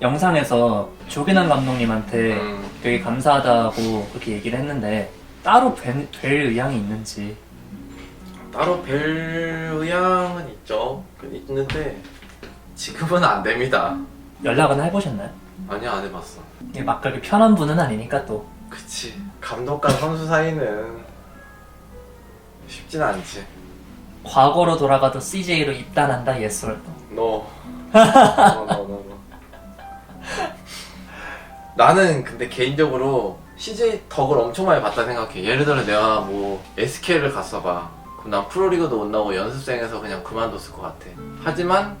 영상에서 조기남 감독님한테 음, 되게 감사하다고 그렇게 얘기를 했는데 따로 뵐, 뵐 의향이 있는지 따로 뵐 의향은 있죠. 그 있는데 지금은 안 됩니다. 연락은 해보셨나요? 아니 안 해봤어. 이게 막 그렇게 편한 분은 아니니까 또 그치. 감독과 선수 사이는 쉽진 않지. 과거로 돌아가도 CJ로 입단한다 너. 너, 너, 너, 너. 나는 근데 개인적으로 CJ 덕을 엄청 많이 봤다 생각해. 예를 들어 내가 뭐 SK를 갔어 봐. 그럼 난 프로리그도 못 나오고 연습생에서 그냥 그만뒀을 것 같아. 하지만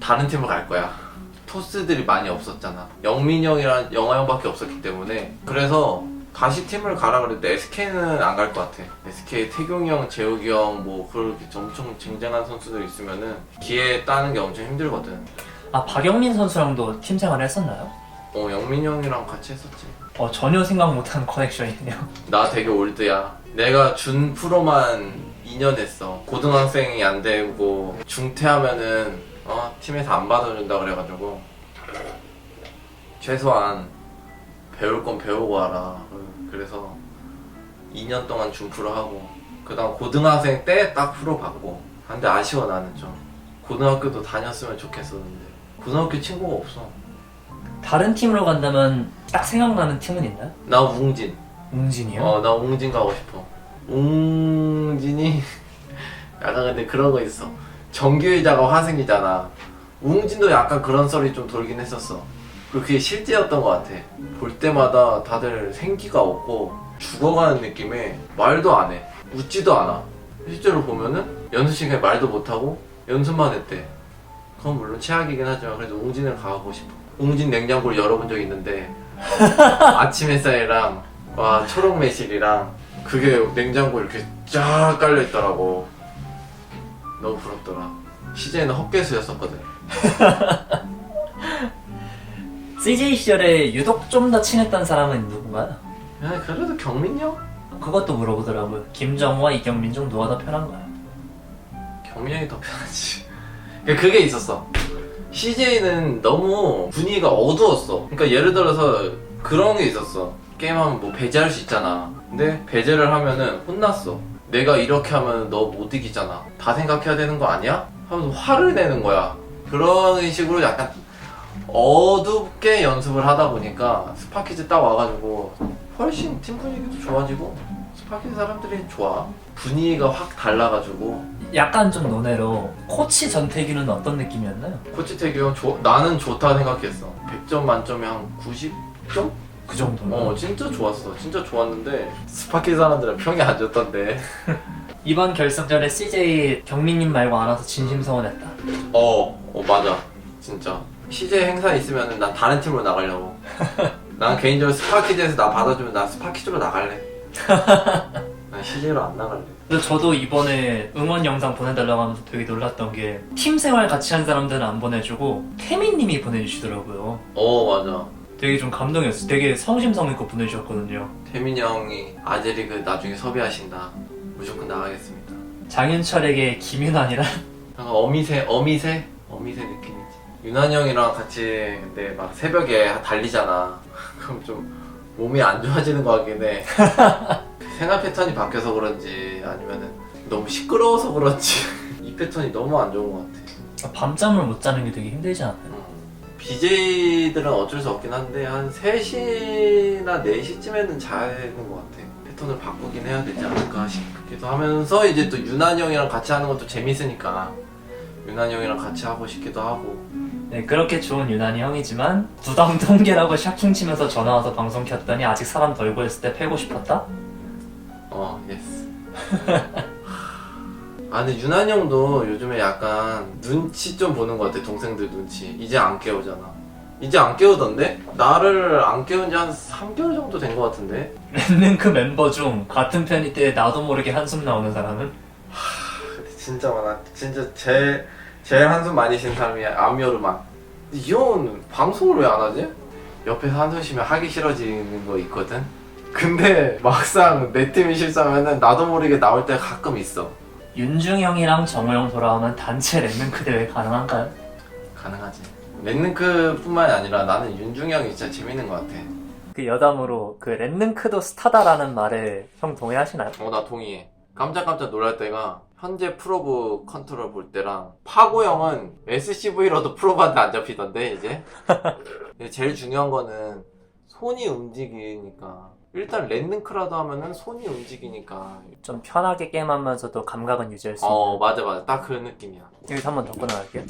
다른 팀을 갈 거야. 토스들이 많이 없었잖아. 영민이 형이랑 영화 형밖에 없었기 때문에 그래서 다시 팀을 가라 그랬는데 SK는 안 갈 것 같아. SK 태경이 형, 재욱이 형, 뭐 그렇게 엄청 쟁쟁한 선수들 있으면은 기회 따는 게 엄청 힘들거든. 아 박영민 선수랑도 팀 생활을 했었나요? 어 영민이 형이랑 같이 했었지. 어 전혀 생각 못한 커넥션이네요 나 되게 올드야. 내가 준 프로만 2년 했어. 고등학생이 안 되고 중퇴하면은 어, 팀에서 안 받아준다 그래가지고 최소한 배울 건 배우고 와라. 그래서 2년 동안 준 프로 하고 그다음 고등학생 때 딱 프로 받고. 근데 아쉬워 나는 좀. 고등학교도 다녔으면 좋겠었는데 고등학교 친구가 없어. 다른 팀으로 간다면 딱 생각나는 팀은 있나요? 나 웅진. 웅진이요? 어, 나 웅진 가고 싶어. 웅진이 약간 근데 그런 거 있어. 정규이자가 화승이잖아. 웅진도 약간 그런 썰이 좀 돌긴 했었어. 그리고 그게 실제였던 것 같아. 볼 때마다 다들 생기가 없고 죽어가는 느낌에 말도 안 해. 웃지도 않아. 실제로 보면은 연습 시간에 말도 못하고 연습만 했대. 그건 물론 최악이긴 하지만 그래도 웅진을 가고 싶어. 웅진 냉장고를 열어본 적 있는데 아침 햇살이랑 와 초록 매실이랑 그게 냉장고 이렇게 쫙 깔려 있더라고. 너무 부럽더라. CJ는 헛개수였었거든. CJ 시절에 유독 좀 더 친했던 사람은 누군가요? 야 그래도 경민이 형? 그것도 물어보더라고요 김정우와 이경민 중 누가 더 편한가요? 경민이 형이 더 편하지. 그러니까 그게 있었어. CJ는 너무 분위기가 어두웠어. 그러니까 예를 들어서 그런 게 있었어. 게임하면 뭐 배제할 수 있잖아. 근데 배제를 하면은 혼났어. 내가 이렇게 하면 너 못 이기잖아. 다 생각해야 되는 거 아니야? 하면서 화를 내는 거야. 그런 식으로 약간 어둡게 연습을 하다 보니까 스파키즈 딱 와가지고 훨씬 팀 분위기도 좋아지고 스 파키즈 사람들이 좋아. 분위기가 확 달라가지고 약간 좀 논외로 코치 전태규는 어떤 느낌이었나요? 코치 태규 형 좋- 나는 좋다 생각했어. 100점 만점에 한 90점? 그 정도면 어 진짜 좋았어. 진짜 좋았는데 스파키 사람들은 평이 안 좋던데. 이번 결승전에 CJ 경민님 말고 안 와서 진심 서운했다 어, 어 맞아. 진짜. CJ 행사 있으면 난 다른 팀으로 나가려고. 난 개인적으로 스파키즈에서 나 받아주면 난 스파키즈로 나갈래. 난 CJ로 안 나갈래. 근데 저도 이번에 응원 영상 보내달라고 하면서 되게 놀랐던 게 팀 생활 같이 한 사람들은 안 보내주고 태민님이 보내주시더라고요 어 맞아. 되게 좀 감동이었어요 되게 성심성의껏 보내주셨거든요 태민이 형이 아재리그 나중에 섭외하신다. 무조건 나가겠습니다. 장윤철에게 김윤환이란 약간 어미새 어미새 어미새 느낌이지 윤한이 형이랑 같이 근데 막 새벽에 달리잖아 그럼 좀 몸이 안 좋아지는 것 같긴 해. 생활 패턴이 바뀌어서 그런지 아니면은 너무 시끄러워서 그런지. 이 패턴이 너무 안 좋은 것 같아. 밤잠을 못 자는 게 되게 힘들지 않아요? BJ들은 어쩔 수 없긴 한데 한 3시나 4시쯤에는 자야 되는 것 같아. 패턴을 바꾸긴 해야 되지 않을까 싶기도 하면서 이제 또 윤한이 형이랑 같이 하는 것도 재밌으니까 윤한이 형이랑 같이 하고 싶기도 하고 네 그렇게 좋은 유난히 형이지만 두덩동계라고 샤킹 치면서 전화 와서 방송 켰더니 아직 사람 덜 보였을 때 패고 싶었다? 어 예스 아 근데 윤한이 형도 요즘에 약간 눈치 좀 보는 것 같아 동생들 눈치 이제 안 깨우잖아 이제 안 깨우던데? 나를 안 깨운 지 한 3개월 정도 된 것 같은데 랜능크 멤버 중 같은 편일 때 나도 모르게 한숨 나오는 사람은? 근데 진짜 많아. 진짜 제일 제일 한숨 많이 쉬는 사람이 암여루만. 이 형은 방송을 왜 안 하지? 옆에서 한숨 쉬면 하기 싫어지는 거 있거든. 근데 막상 내 팀이 실수하면은 나도 모르게 나올 때 가끔 있어. 윤중 형이랑 정우 형 돌아오면 단체 랜능크 대회 가능한가요? 가능하지. 랜능크뿐만이 아니라 나는 윤중 형이 진짜 재밌는 것 같아. 그 여담으로 그 랜능크도 스타다라는 말에 형 동의하시나요? 어, 나 동의해. 깜짝깜짝 놀랄 때가 현재 프로브 컨트롤 볼 때랑 파고 형은 SCV로도 프로브한테 안 잡히던데 이제. 제일 중요한 거는 손이 움직이니까. 일단 랜능크라도 하면은 손이 움직이니까. 좀 편하게 게임하면서도 감각은 유지할 수 있는. 어 맞아 맞아. 딱 그런 느낌이야. 여기서 한 번 더 끊어갈게요